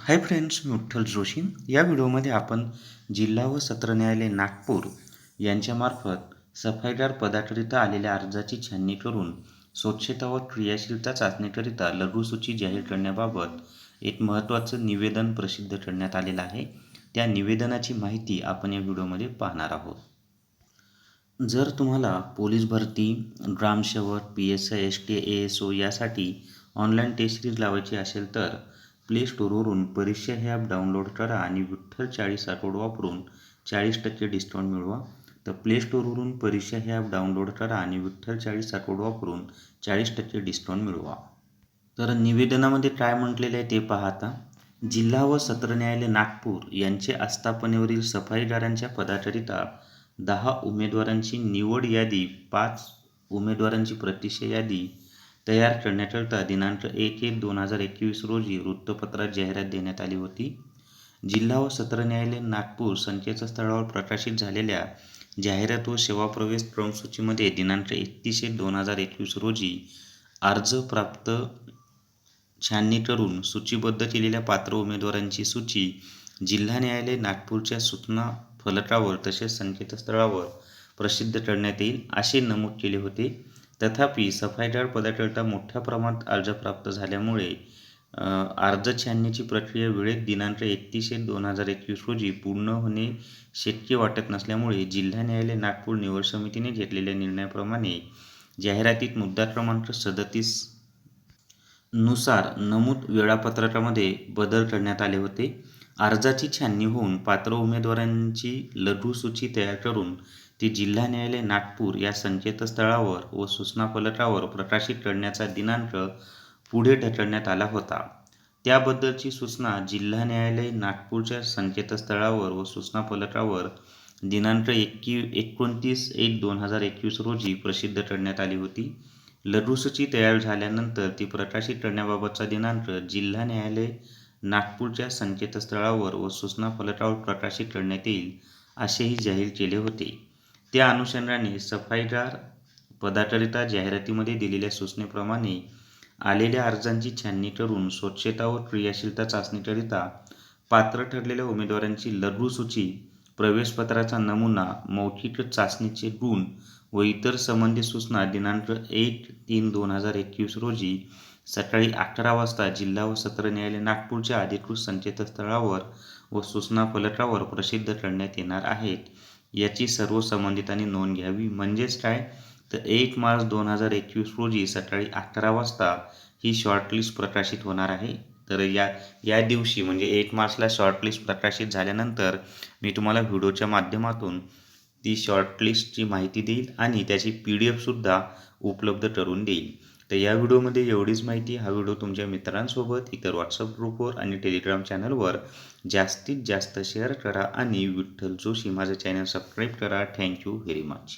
हाय friends मी विठ्ठल जोशी या व्हिडिओमध्ये आपण जिल्हा व सत्र न्यायालय नागपूर यांच्यामार्फत सफाईदार पदाकरिता आलेल्या अर्जाची छाननी करून स्वच्छता व क्रियाशीलता चाचणीकरिता लघुसूची जाहीर करण्याबाबत एक महत्त्वाचं निवेदन प्रसिद्ध करण्यात आलेलं आहे. त्या निवेदनाची माहिती आपण या व्हिडिओमध्ये पाहणार आहोत. जर तुम्हाला पोलीस भरती ग्रामसेवक P S I S T A S O यासाठी ऑनलाईन टेस्ट सिरीज लावायची असेल तर प्ले स्टोअरवरून परीक्षा हे ॲप डाउनलोड करा आणि विठ्ठल चाळीस आठवड कोड वापरून चाळीस टक्के डिस्काउंट मिळवा. तर प्ले स्टोअरवरून परीक्षा हे ॲप डाउनलोड करा आणि विठ्ठल चाळीस हा कोड वापरून चाळीस टक्के डिस्काउंट मिळवा. तर निवेदनामध्ये काय म्हटलेलं आहे ते पाहता जिल्हा व सत्र न्यायालय नागपूर यांचे आस्थापनेवरील सफाईदारांच्या पदाकरिता दहा उमेदवारांची निवड यादी पाच उमेदवारांची प्रतिष्ठा यादी तयार करण्याकरता दिनांक एक एक दोन हजार एकवीस रोजी वृत्तपत्रात जाहिरात देण्यात आली होती. जिल्हा व सत्र न्यायालय नागपूर संकेतस्थळावर प्रकाशित झालेल्या जाहिरात व सेवा प्रवेश क्रमसूचीमध्ये दिनांक एकतीस एक दोन हजार एकवीस रोजी अर्ज प्राप्त छाननी करून सूचीबद्ध केलेल्या पात्र उमेदवारांची सूची जिल्हा न्यायालय नागपूरच्या सूचना फलकावर तसेच संकेतस्थळावर प्रसिद्ध करण्यात येईल असे नमूद केले होते. तथापि सफाईदार पदाकरिता मोठ्या प्रमाणात अर्ज प्राप्त झाल्यामुळे अर्ज छाननीची प्रक्रिया वेळेत दिनांक एकतीस एक दोन हजार एकवीस रोजी पूर्ण होणे शक्य वाटत नसल्यामुळे जिल्हा न्यायालय नागपूर निवड समितीने घेतलेल्या निर्णयाप्रमाणे जाहिरातीत मुद्दा क्रमांक सदतीसनुसार नमूद वेळापत्रकामध्ये बदल करण्यात आले होते. अर्जाची छाननी होऊन पात्र उमेदवारांची लघुसूची तयार करून ती जिल्हा न्यायालय नागपूर या संकेतस्थळावर व सूचना फलकावर प्रकाशित करण्याचा दिनांक पुढे ढकलण्यात आला होता. त्याबद्दलची सूचना जिल्हा न्यायालय नागपूरच्या संकेतस्थळावर व सूचना फलकावर दिनांक एकवी एकोणतीस एक दोन हजार एकवीस रोजी प्रसिद्ध करण्यात आली होती. लघुसूची तयार झाल्यानंतर ती प्रकाशित करण्याबाबतचा दिनांक जिल्हा न्यायालय नागपूरच्या संकेतस्थळावर व सूचना फलकावर प्रकाशित करण्यात येईल असेही जाहीर केले होते. त्या अनुषंगाने सफाईदार पदाकरिता जाहिरातीमध्ये दिलेल्या सूचनेप्रमाणे आलेल्या अर्जांची छाननी करून स्वच्छता व क्रियाशीलता चाचणीकरिता पात्र ठरलेल्या उमेदवारांची लघुसूची प्रवेशपत्राचा नमुना मौखिक चाचणीचे गुण व इतर संबंधित सूचना दिनांक एक तीन दोन हजार एकवीस रोजी सकाळी अकरा वाजता जिल्हा व सत्र न्यायालय नागपूरच्या अधिकृत संकेतस्थळावर व सूचना फलकावर प्रसिद्ध करण्यात येणार आहेत. याची सर्व संबंधितांनी नोंद घ्यावी. म्हणजेच काय? तर एक मार्च दोन हजार एकवीस रोजी सकाळी अकरा वाजता ही शॉर्टलिस्ट प्रकाशित होणार आहे. तर या या दिवशी म्हणजे एक मार्चला शॉर्टलिस्ट प्रकाशित झाल्यानंतर मी तुम्हाला व्हिडिओच्या माध्यमातून ती शॉर्टलिस्टची माहिती देईल आणि त्याची पी डी एफसुद्धा उपलब्ध करून देईल. तर या व्हिडिओमध्ये एवढीच माहिती. हा व्हिडिओ तुमच्या मित्रांसोबत इतर व्हॉट्सअप ग्रुपवर आणि टेलिग्राम चॅनलवर जास्तीत जास्त शेअर करा आणि विठ्ठल जोशी माझं चॅनल सबस्क्राईब करा. Thank you very much